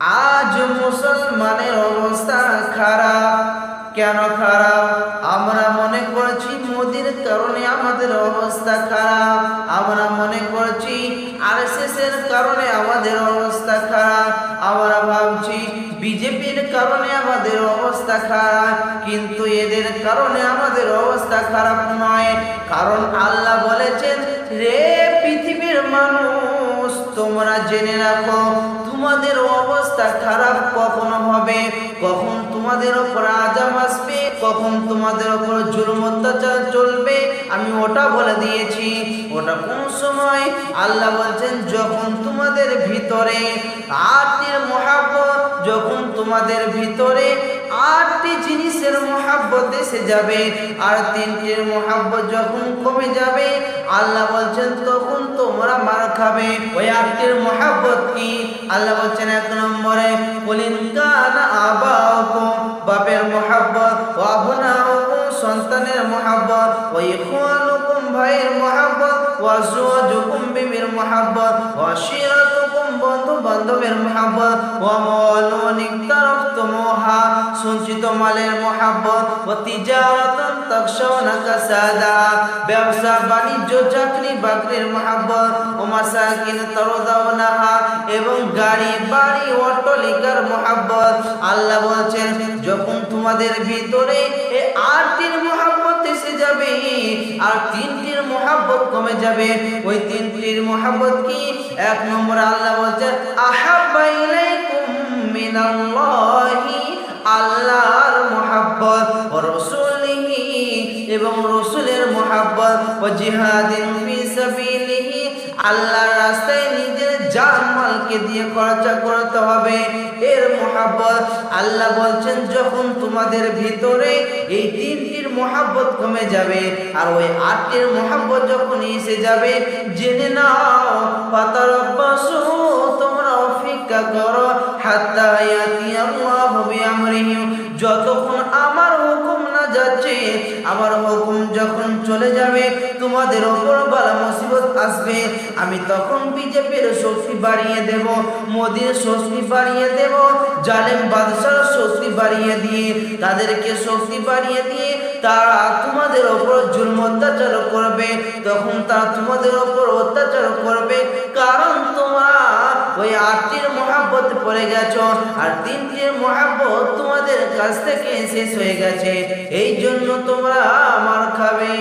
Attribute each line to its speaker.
Speaker 1: আজ মুসলমানের অবস্থা খারাপ। কেন খারাপ? আমরা মনে করছি মোদির কারণে আমাদের অবস্থা খারাপ। আমরা মনে করছি আরএসএস এর কারণে আমাদের অবস্থা খারাপ। আমরা ভাবছি বিজেপির কারণে আমাদের অবস্থা খারাপ। কিন্তু এদের কারণে আমাদের অবস্থা খারাপ নয়। কারণ আল্লাহ বলেছেন, রে পৃথিবীর মানুষ, তোমরা জেনে রাখো তোমাদের অবস্থা খারাপ কখনো হবে? কখন তোমাদের ওপর আজাম আসবে? কখন তোমাদের ওপর জুলুম অত্যাচার চলবে? আমি ওটা বলে দিয়েছি। ওটা কোন সময়? আল্লাহ বলছেন, যখন তোমাদের ভিতরে আটটির মহাব্বত, যখন তোমাদের ভিতরে আটটি জিনিসের মহাব্বত এসে যাবে, আর তিনটির মহাব্বত যখন কমে যাবে, আল্লাহ বলছেন, তখন তোমরা মার খাবে। ওই আত্মীয় মহাব্বত কি? আল্লাহ বলছেন, এক নম্বরে, বলিন, কান আবাউকুম বাপের মহাব্বত সন্তানের মহাব্বত, ও ইখওয়ানুকুম, ভাইয়ের মহাব্বত, ও জুকুম বিবির মহাব্বত, ও আশিরাতুকুম বন্ধু তাখশাউনা ব্যবসা, বাণিজ্য, চাকরি, বাকরির মহাব্বত, ও মাসাকিন তারদাউনাহা এবং গাড়ি, বাড়ি, অট্টালিকার মহাব্বত। আল্লাহ বলছেন, যখন তোমাদের ভিতরে এই আটটির মহাব্বত এসে যাবে, আর তিনটির মহাব্বত কমে যাবে। ওই তিনটির মহাব্বত কি? এক নম্বর আল্লাহ বলছেন আহাব্বা ইলাইকুম আল্লাহর মহাব্বত ও রসুলিহি এবং রসুলের মহাব্বত ও জিহাদিন ফি আল্লাহর রাস্তায় নিজের জান মালকে দিয়ে খরচা করতে হবে। এর মহাব্বত আল্লাহ বলছেন, যখন তোমাদের ভিতরে এই তিনটির মহাব্বত কমে যাবে। আর ওই আটটির মহাব্বত যখন এসে যাবে, জেনে নাও পাতারব্বাসু তোমরা অপেক্ষা করো যতক্ষণ আমার হুকুম না যাচ্ছে, আমার হুকুম যখন চলে যাবে, তোমাদের ওপর বালা মুসিবত আসবে। আমি তখন বিজেপির শক্তি বাড়িয়ে দেব, মোদির শক্তি বাড়িয়ে দেব, জালেম শক্তি বাড়িয়ে দিয়ে, তাদেরকে শক্তি বাড়িয়ে দিয়ে তারা তোমাদের ওপর জুলম অত্যাচার করবে। তখন তারা তোমাদের ওপর অত্যাচার করবে। কারণ তোমরা ওই আটটির মহাব্বত পড়ে গেছো, আর তিনটির মহাব্বত তোমাদের কাছ থেকে শেষ হয়ে গেছে। এই জন্য তোমরা আমার খাবে।